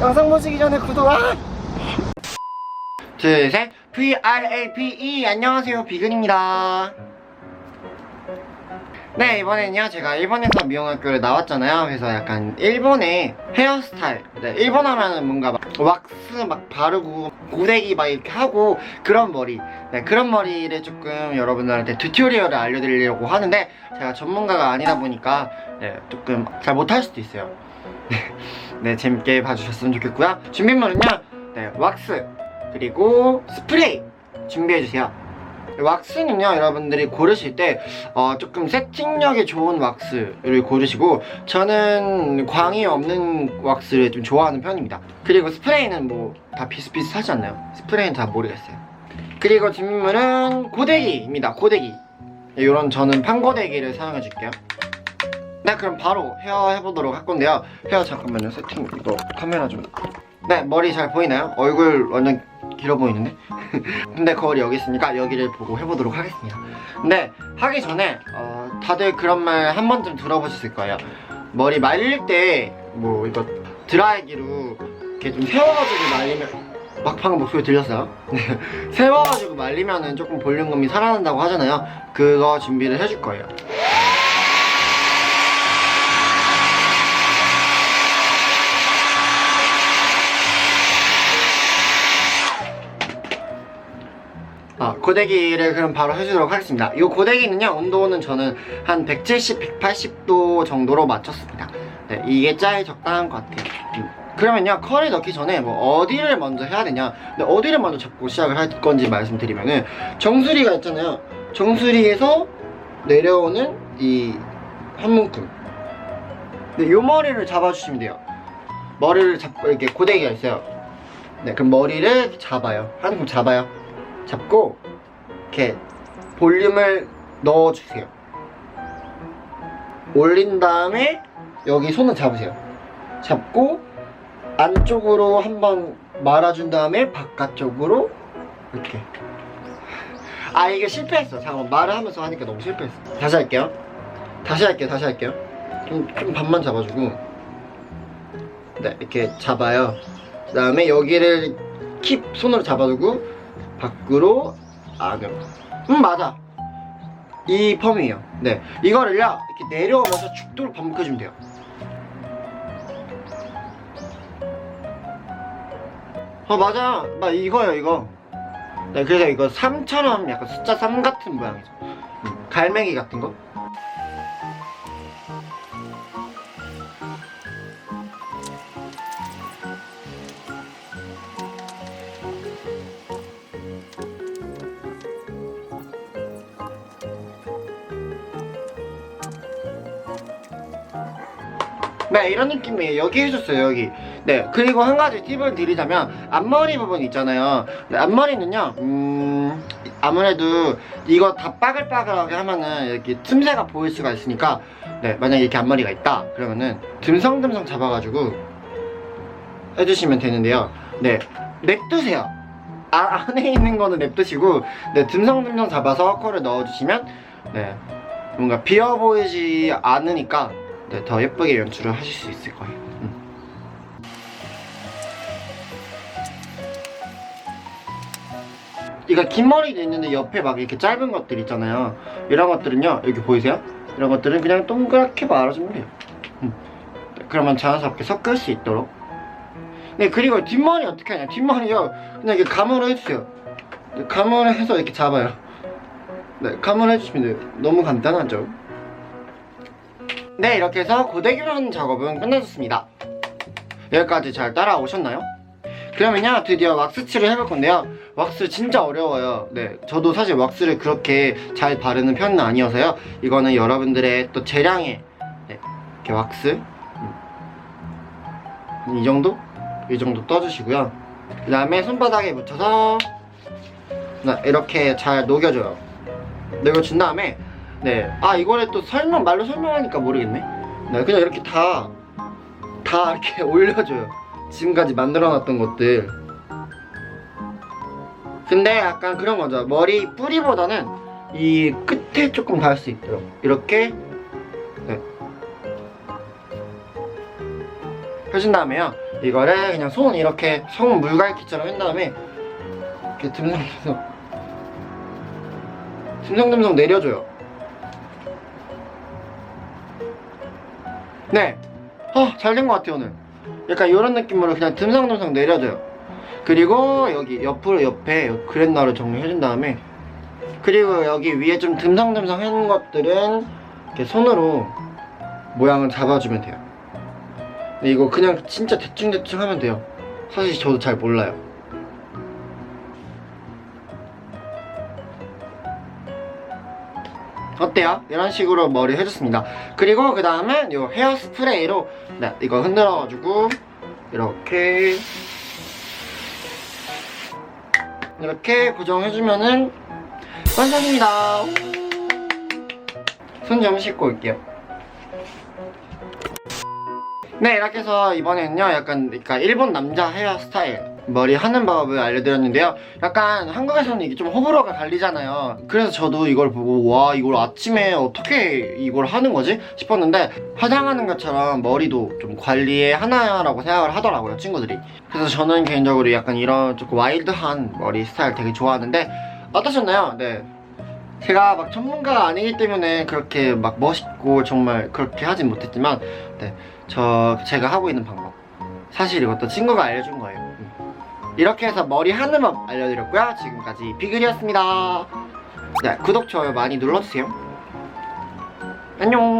영상 보시기 전에 구독 아! 둘셋 VRLPE 안녕하세요 비근입니다. 네 이번에는요 제가 일본에서 미용학교를 나왔잖아요. 그래서 약간 일본의 헤어스타일. 네, 일본 하면은 뭔가 막 왁스 막 바르고 고데기 막 이렇게 하고 그런 머리. 네 그런 머리를 조금 여러분들한테 튜토리얼을 알려드리려고 하는데 제가 전문가가 아니다 보니까 네, 조금 잘 못할 수도 있어요 네, 네 재밌게 봐주셨으면 좋겠고요. 준비물은요. 네 왁스 그리고 스프레이 준비해주세요. 왁스는요 여러분들이 고르실 때 어, 조금 세팅력이 좋은 왁스를 고르시고 저는 광이 없는 왁스를 좀 좋아하는 편입니다. 그리고 스프레이는 뭐 다 비슷비슷하지 않나요? 스프레이는 다 모르겠어요. 그리고 뒷물은 고데기입니다. 고데기. 이런 저는 판고데기를 사용해 줄게요 네 그럼 바로 헤어 해보도록 할 건데요 헤어 잠깐만요 세팅 이거 카메라 좀네 머리 잘 보이나요? 얼굴 완전 길어 보이는데? 근데 거울이 여기 있으니까 여기를 보고 해보도록 하겠습니다 근데 하기 전에 어, 다들 그런 말 한 번쯤 들어보셨을 거예요 머리 말릴 때 뭐 이거 드라이기로 이렇게 좀 세워가지고 말리면 막 방금 목소리 들렸어요? 네. 세워가지고 말리면은 조금 볼륨감이 살아난다고 하잖아요 그거 준비를 해줄 거예요 아, 고데기를 그럼 바로 해주도록 하겠습니다. 이 고데기는요, 온도는 저는 한 170, 180도 정도로 맞췄습니다. 네, 이게 제일 적당한 것 같아요. 음. 그러면요, 컬을 넣기 전에 뭐 어디를 먼저 해야 되냐, 근데 어디를 먼저 잡고 시작을 할 건지 말씀드리면은 정수리가 있잖아요. 정수리에서 내려오는 이 한 문큼. 네, 요 머리를 잡아주시면 돼요. 머리를 잡고 이렇게 고데기가 있어요. 네, 그럼 머리를 잡아요. 한 움큼 잡아요. 잡고 이렇게 볼륨을 넣어주세요. 올린 다음에 여기 손을 잡으세요. 잡고 안쪽으로 한번 말아준 다음에 바깥쪽으로 이렇게. 아 이게 실패했어. 잠깐만 말을 하면서 하니까 너무 실패했어. 다시 할게요. 다시 할게요. 다시 할게요. 좀, 좀 반만 잡아주고 네 이렇게 잡아요. 그 다음에 여기를 킵 손으로 잡아두고 밖으로 안으로. 음 맞아. 이 펌이에요. 네. 이거를요 이렇게 내려오면서 죽도록 반복해주면 돼요. 어 맞아. 나 이거요 이거. 네 그래서 이거 3처럼 약간 숫자 3 같은 모양이죠. 음, 갈매기 같은 거 네 이런 느낌이에요 여기 해줬어요 여기. 네 그리고 한 가지 팁을 드리자면 앞머리 부분 있잖아요. 네, 앞머리는요 음 아무래도 이거 다 빠글빠글하게 하면은 이렇게 틈새가 보일 수가 있으니까 네 만약에 이렇게 앞머리가 있다 그러면은 듬성듬성 잡아가지고 해주시면 되는데요. 네 냅두세요. 아, 안에 있는 거는 냅두시고 네 듬성듬성 잡아서 컬을 넣어주시면 네 뭔가 비어 보이지 않으니까 네, 더 예쁘게 연출을 하실 수 있을 거예요. 음. 이거 긴 머리도 있는데 옆에 막 이렇게 짧은 것들 있잖아요. 이런 것들은요, 여기 보이세요? 이런 것들은 그냥 동그랗게 말아주면 돼요. 음. 네, 그러면 자연스럽게 섞을 수 있도록. 네, 그리고 뒷머리 어떻게 하냐? 뒷머리요, 그냥 이렇게 감으로 해주세요. 네, 감으로 해서 이렇게 잡아요. 네, 감으로 해주시면 돼요. 너무 간단하죠? 네 이렇게 해서 고데기를 하는 작업은 끝내줬습니다 여기까지 잘 따라오셨나요? 그러면요 드디어 왁스칠을 해볼 건데요 왁스 진짜 어려워요 네 저도 사실 왁스를 그렇게 잘 바르는 편은 아니어서요 이거는 여러분들의 또 재량에 네, 이렇게 왁스 음. 이 정도? 이 정도 떠주시고요 그 다음에 손바닥에 묻혀서 네, 이렇게 잘 녹여줘요 녹여준 다음에 네. 아, 이거를 또 설명, 말로 설명하니까 모르겠네. 네, 그냥 이렇게 다, 다 이렇게 올려줘요. 지금까지 만들어놨던 것들. 근데 약간 그런 거죠. 머리 뿌리보다는 이 끝에 조금 닿을 수 있도록. 이렇게, 네. 해준 다음에요 이거를 그냥 손 이렇게 손 물갈기처럼 한 다음에 이렇게 듬성듬성 듬성듬성 내려줘요 네. 어, 잘된 것 같아요 오늘. 약간 이런 느낌으로 그냥 듬성듬성 내려줘요. 그리고 여기 옆으로 옆에 그랜나루 정리해준 다음에 그리고 여기 위에 좀 듬성듬성 한 것들은 이렇게 손으로 모양을 잡아주면 돼요. 이거 그냥 진짜 대충대충 하면 돼요. 사실 저도 잘 몰라요 어때요? 이런 식으로 머리 해줬습니다. 그리고 그 다음은 이 헤어 스프레이로 네, 이거 흔들어가지고 이렇게 이렇게 고정해주면은 완성입니다. 손 좀 씻고 올게요 네 이렇게 해서 이번에는요 약간 그러니까 일본 남자 헤어 스타일 머리 하는 법을 알려드렸는데요. 약간 한국에서는 이게 좀 호불호가 갈리잖아요. 그래서 저도 이걸 보고 와 이걸 아침에 어떻게 이걸 하는 거지? 싶었는데 화장하는 것처럼 머리도 좀 관리의 하나라고 생각을 하더라고요 친구들이. 그래서 저는 개인적으로 약간 이런 조금 와일드한 머리 스타일 되게 좋아하는데 어떠셨나요? 네 제가 막 전문가가 아니기 때문에 그렇게 막 멋있고 정말 그렇게 하진 못했지만 네, 저 제가 하고 있는 방법. 사실 이것도 친구가 알려준 거예요. 음. 이렇게 해서 머리 법 알려드렸고요. 지금까지 비글이었습니다. 네 구독 좋아요 많이 눌러주세요. 안녕